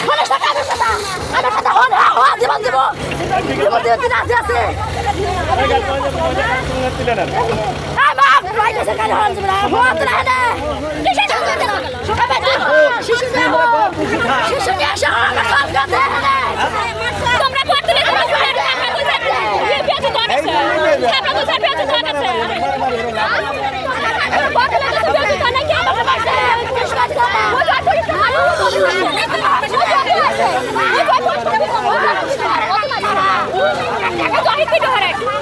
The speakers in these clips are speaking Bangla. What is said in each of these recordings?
পুলিশ টাকা আমার কথা আমার কথা হন হ্যাঁ হ্যাঁ জীবন দিব জীবন দিব দিন আছে আছে আমার রাইতে সে হন জীবন হন তো না না কিসে না সকালে শিশু দেব শিশু নিয়ে আসো আমার সব কাছে তোমরা করতে দিতে পারবে না তো থাকবে এই পেঁচে তো আছে টাকা তো থাকবে পেঁচে তো আছে বদলে তো পেঁচে তো নাকি আমার পাশে ওই করি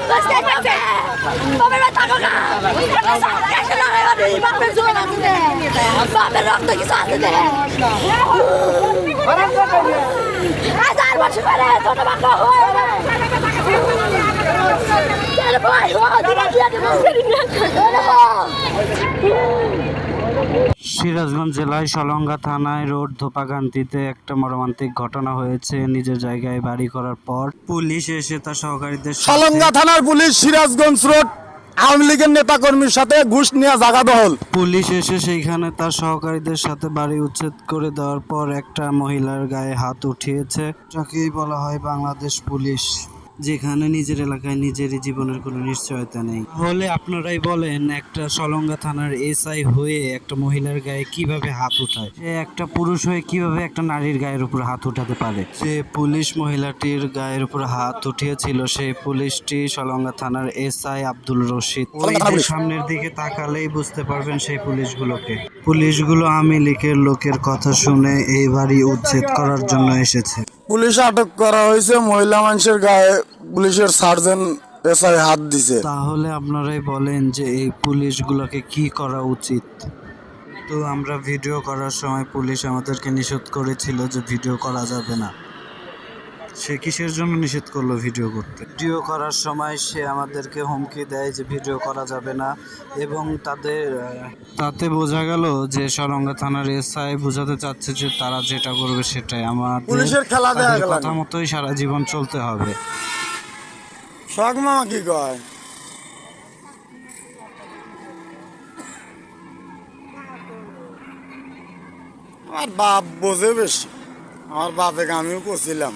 তো অনেক কিছু হরে বাবার টাকা না টাকা না বাবার জোর আছে দে বাবার রক্ত কিছু আছে দে হাজার বছর পরে ছোট বাচ্চা হয়ে ভাই ও দিবা দিয়া দিব সিরাজগঞ্জ জেলায় সলঙ্গা থানায় রোড ধোপাগান্তিতে একটা মর্মান্তিক ঘটনা হয়েছে। নিজের জায়গায় বাড়ি করার পর পুলিশ এসে তার সহকারীদের সালঙ্গা থানার পুলিশ সিরাজগঞ্জ রোড আওয়ামী লীগের নেতাকর্মীর সাথে ঘুষ নিয়ে জাগা দহল পুলিশ এসে সেইখানে তার সহকারীদের সাথে বাড়ি উচ্ছেদ করে দেওয়ার পর একটা মহিলার গায়ে হাত উঠিয়েছে যাকেই বলা হয় বাংলাদেশ পুলিশ। যেখানে নিজের এলাকায় নিজেরই জীবনের কোনো নিশ্চয়তা নেই। হলে আপনারাই বলেন একটা সলঙ্গা থানার এসআই হয়ে একটা মহিলার গায়ে কীভাবে হাত উঠায়? সে একটা পুরুষ হয়ে কীভাবে একটা নারীর গায়ের উপর হাত উঠাতে পারে? যে পুলিশ মহিলাটির গায়ের উপর হাত উঠিয়েছিল সেই পুলিশটি সলঙ্গা থানার এসআই আব্দুল রশিদ। ওই যে সামনের দিকে তাকালেই বুঝতে পারবেন সেই পুলিশগুলোকে। পুলিশগুলো আমি লীগের লোকের কথা শুনে এই বাড়ি উচ্ছেদ করার জন্য এসেছে। পুলিশ আটক করা হয়েছে, মহিলা মানুষের গায়ে পুলিশের সার্জন এসআই হাত দিছে। তাহলে আপনারাই বলেন যে এই পুলিশগুলোকে কি করা উচিত। তো আমরা ভিডিও করার সময় পুলিশ আমাদেরকে নিষেধ করেছিল যে ভিডিও করা যাবে না। সে কিসের জন্য নিষেধ করল ভিডিও করতে? ভিডিও করার সময় সে আমাদেরকে হুমকি দেয় যে ভিডিও করা যাবে না এবং তাদের তাতে বোঝা গেল যে সরঙ্গা থানার এসআই বোঝাতে চাচ্ছে যে তারা যেটা করবে সেটাই। আমার পুলিশের খেলা তাদের গেল কথা মতোই সারা জীবন চলতে হবে। শখ মামা কি কয়? আমার বাপ বোঝে বেশি। আমার বাপে আমিও করছিলাম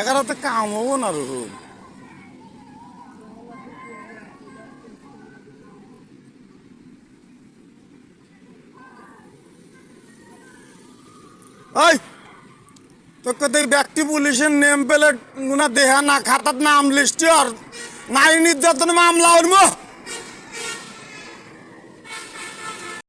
এগারোতে কাম হব না রুহু। ওই তোকে ব্যক্তি পুলিশের নেম প্লেট দেহা না খাতার নাম লিস্ট আর নারী নির্যাতন মামলা উঠবো